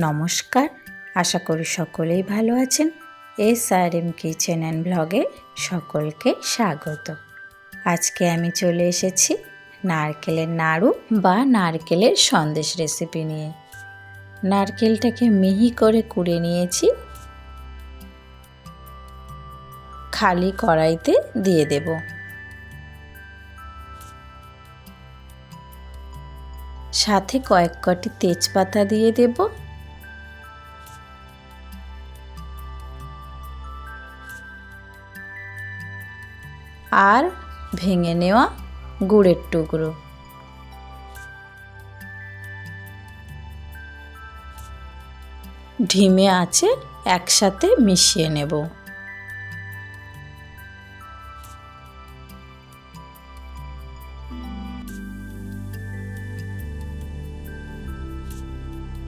নমস্কার। আশা করি সকলেই ভালো আছেন। S R M kitchen and ব্লগে সকলকে স্বাগত। আজকে আমি চলে এসেছি নারকেলের নাড়ু বা নারকেলের সন্দেশ রেসিপি নিয়ে। নারকেলটাকে মিহি করে কুড়ে নিয়েছি। খালি কড়াইতে দিয়ে দেবো। সাথে কয়েক কটি তেজপাতা দিয়ে দেব। আর ভেঙে নেওয়া গুড়ের টুকরো। ঢিমে আছে, একসাথে মিশিয়ে নেব।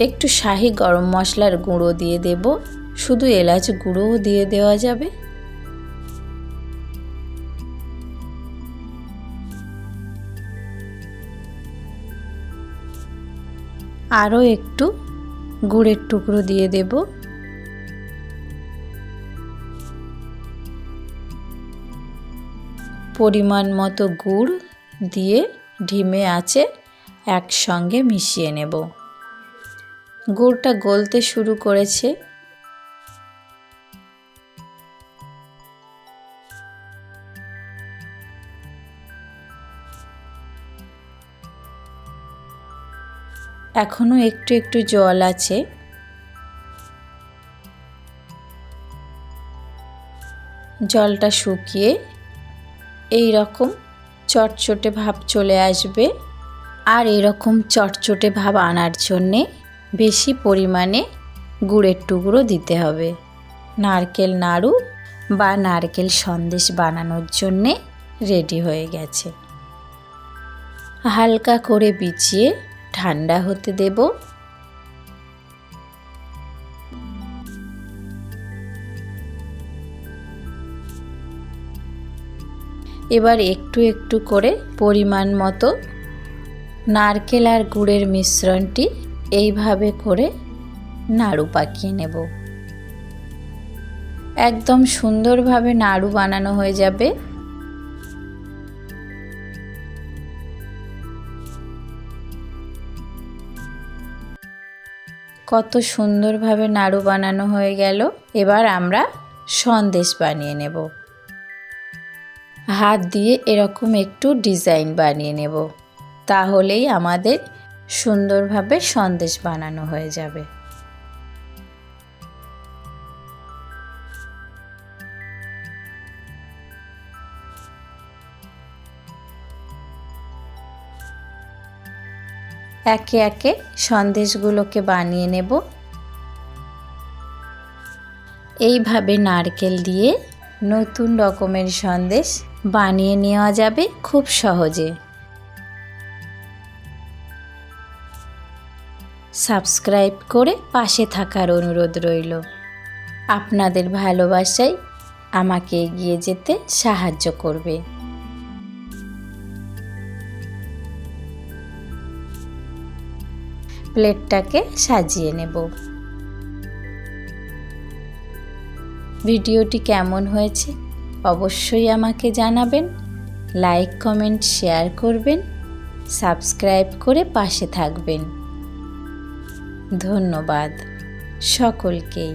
একটু শাহি গরম মশলার গুঁড়ো দিয়ে দেব। শুধু এলাচ গুঁড়োও দিয়ে দেওয়া যাবে। আরও একটু গুড়ের টুকরো দিয়ে দেব। পরিমাণ মতো গুড় দিয়ে ঢিমে আছে, একসঙ্গে মিশিয়ে নেব। গুড়টা গলতে শুরু করেছে। এখনও একটু একটু জল আছে। জলটা শুকিয়ে এই রকম চটচটে ভাব চলে আসবে আর এরকম চটচটে ভাব আনার জন্যে বেশি পরিমাণে গুড়ের টুকরো দিতে হবে। নারকেল নাড়ু বা নারকেল সন্দেশ বানানোর জন্যে রেডি হয়ে গেছে। হালকা করে বিছিয়ে ঠান্ডা হতে দেব। এবার একটু একটু করে পরিমাণ মতো নারকেল আর গুড়ের মিশ্রণটি এইভাবে করে নাড়ু পাকিয়ে নেব। একদম সুন্দরভাবে নাড়ু বানানো হয়ে যাবে। কত সুন্দরভাবে নাড়ু বানানো হয়ে গেল। এবার আমরা সন্দেশ বানিয়ে নেব। হাত দিয়ে এরকম একটু ডিজাইন বানিয়ে নেব। তাহলেই আমাদের সুন্দরভাবে সন্দেশ বানানো হয়ে যাবে। একে একে সন্দেশগুলোকে বানিয়ে নেব। এইভাবে নারকেল দিয়ে নতুন রকমের সন্দেশ বানিয়ে নেওয়া যাবে খুব সহজে। সাবস্ক্রাইব করে পাশে থাকার অনুরোধ রইল। আপনাদের ভালোবাসাই আমাকে এগিয়ে যেতে সাহায্য করবে। প্লেটটাকে সাজিয়ে নেব। ভিডিওটি কেমন হয়েছে অবশ্যই আমাকে জানাবেন। লাইক, কমেন্ট, শেয়ার করবেন। সাবস্ক্রাইব করে পাশে থাকবেন। ধন্যবাদ। সকলকেই।